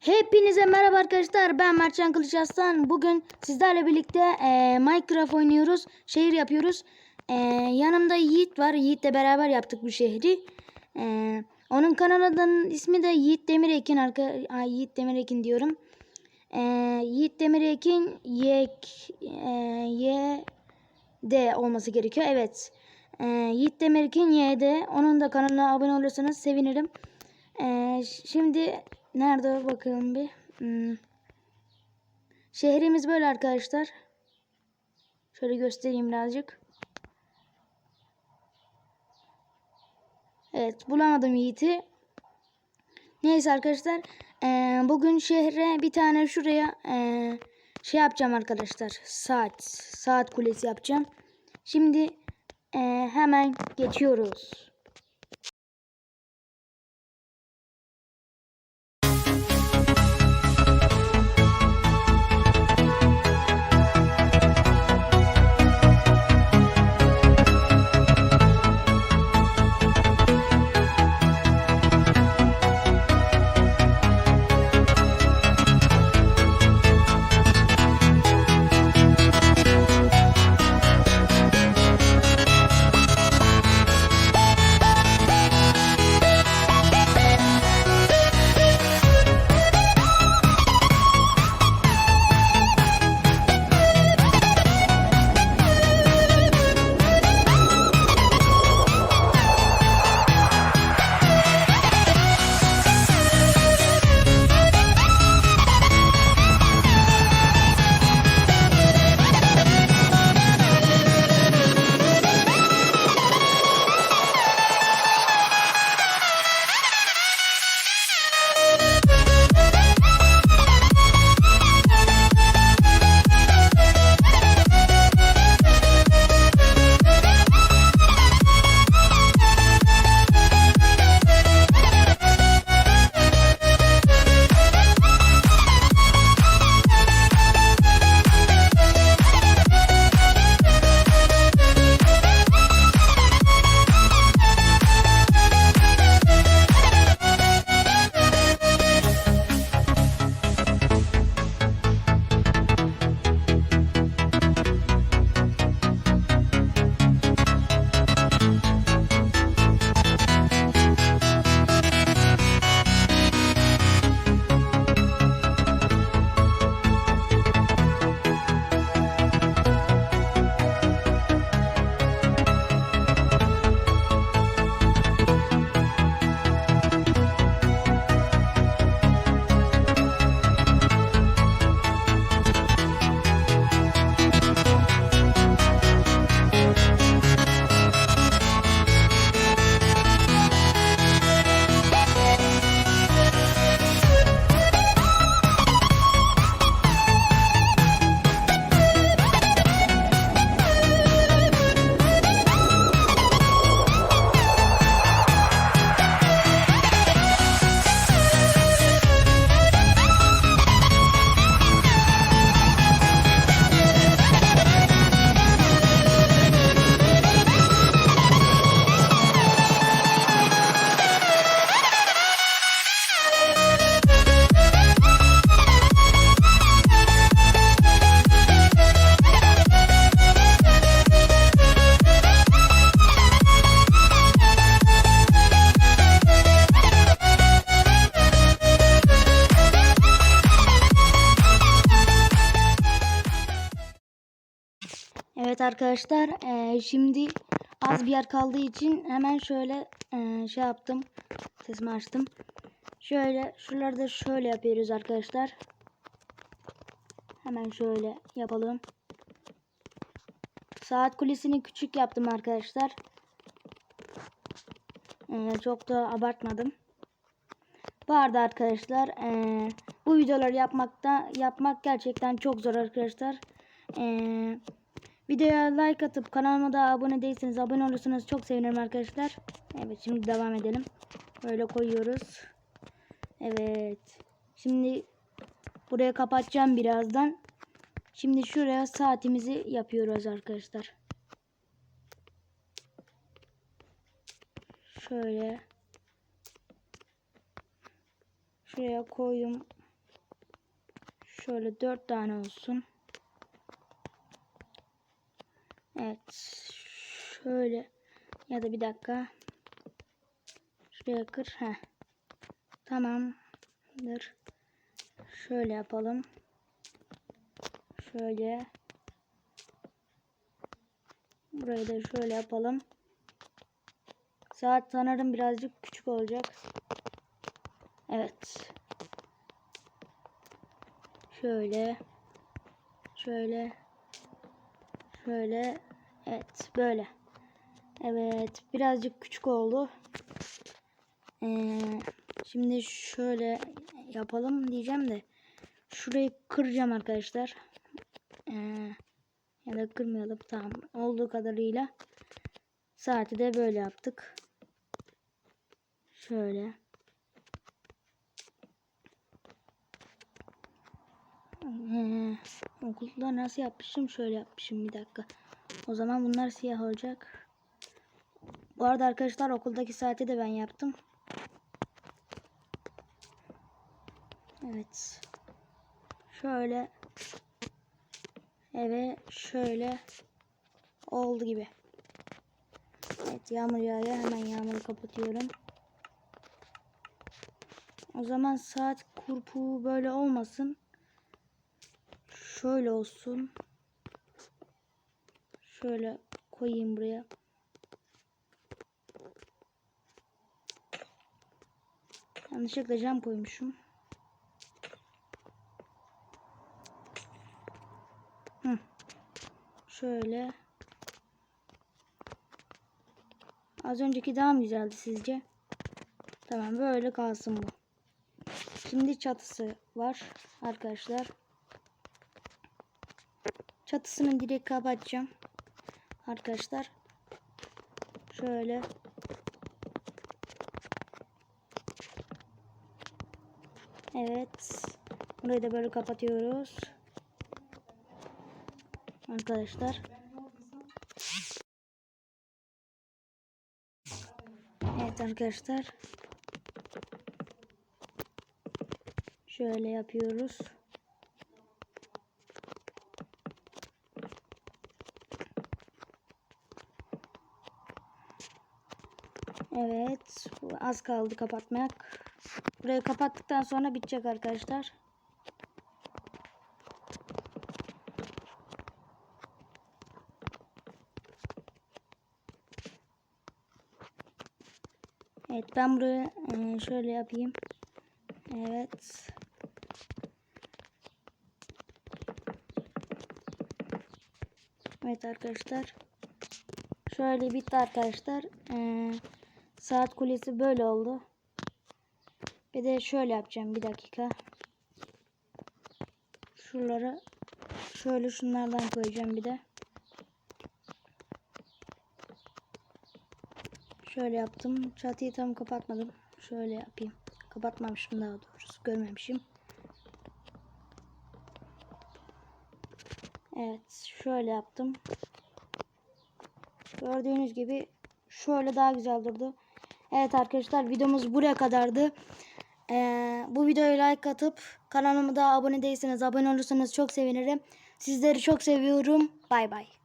Hepinize merhaba arkadaşlar. Ben Mertcan Kılıç Aslan. Bugün sizlerle birlikte e, Minecraft oynuyoruz. Şehir yapıyoruz. E, yanımda Yiğit var. Yiğit'le beraber yaptık bu şehri. E, onun kanalının ismi de Yiğit Demirekin. Arka, ay, Yiğit Demirekin diyorum. E, Yiğit Demirekin Yek e, Y D olması gerekiyor. Evet. E, Yiğit Demirekin Y'de. Onun da kanalına abone olursanız sevinirim. Ee, şimdi nerede bakalım bir. Hmm. Şehrimiz böyle arkadaşlar. Şöyle göstereyim birazcık. Evet bulamadım Yiğit'i. Neyse arkadaşlar. ee, bugün şehre bir tane şuraya ee, şey yapacağım arkadaşlar. Saat. Saat kulesi yapacağım. Şimdi ee, hemen geçiyoruz. Arkadaşlar eee, şimdi az bir yer kaldığı için hemen şöyle eee, şey yaptım. Sesimi açtım. Şöyle şuraları da şöyle yapıyoruz arkadaşlar. Hemen şöyle yapalım. Saat kulesini küçük yaptım arkadaşlar. Eee, çok da abartmadım. Bu arada arkadaşlar eee, bu videoları yapmakta yapmak gerçekten çok zor arkadaşlar. Eee Videoya like atıp kanalıma da abone değilseniz abone olursanız çok sevinirim arkadaşlar. Evet şimdi devam edelim. Böyle koyuyoruz. Evet. Şimdi buraya kapatacağım birazdan. Şimdi şuraya saatimizi yapıyoruz arkadaşlar. Şöyle. Şuraya koydum. Şöyle dört tane olsun. Evet. Şöyle ya da bir dakika. Şuraya kır. Heh. Tamamdır. Şöyle yapalım. Şöyle. Burayı da şöyle yapalım. Saat sanırım birazcık küçük olacak. Evet. Şöyle. Şöyle. Şöyle. Evet. Böyle. Evet. Birazcık küçük oldu. Ee, şimdi şöyle yapalım diyeceğim de. Şurayı kıracağım arkadaşlar. Ee, ya da kırmayalım. Tamam. Olduğu kadarıyla. Saati de böyle yaptık. Şöyle. Okulda nasıl yapmışım? Şöyle yapmışım bir dakika. O zaman bunlar siyah olacak. Bu arada arkadaşlar okuldaki saati de ben yaptım. Evet. Şöyle. Evet şöyle oldu gibi. Evet yağmur yağıyor. Hemen yağmuru kapatıyorum. O zaman saat kurpu böyle olmasın. Şöyle olsun. Şöyle koyayım buraya. Yanlışlıkla cam koymuşum. Hı. Şöyle. Az önceki daha mı güzeldi sizce? Tamam böyle kalsın bu. Şimdi çatısı var arkadaşlar. Çatısını direkt kapatacağım. Arkadaşlar. Şöyle. Evet. Burayı da böyle kapatıyoruz. Arkadaşlar. Evet arkadaşlar. Şöyle yapıyoruz. Evet. Az kaldı kapatmak. Burayı kapattıktan sonra bitecek arkadaşlar. Evet ben burayı e, şöyle yapayım. Evet. Evet arkadaşlar. Şöyle bitti arkadaşlar. Ee, saat kulesi böyle oldu. Bir de şöyle yapacağım bir dakika. Şuralara şöyle şunlardan koyacağım bir de. Şöyle yaptım. Çatıyı tam kapatmadım. Şöyle yapayım. Kapatmamışım daha doğrusu. Görmemişim. Evet. Şöyle yaptım. Gördüğünüz gibi şöyle daha güzel durdu. Evet arkadaşlar videomuz buraya kadardı. Ee, bu videoya like atıp kanalıma da abone değilseniz abone olursanız çok sevinirim. Sizleri çok seviyorum. Bay bay.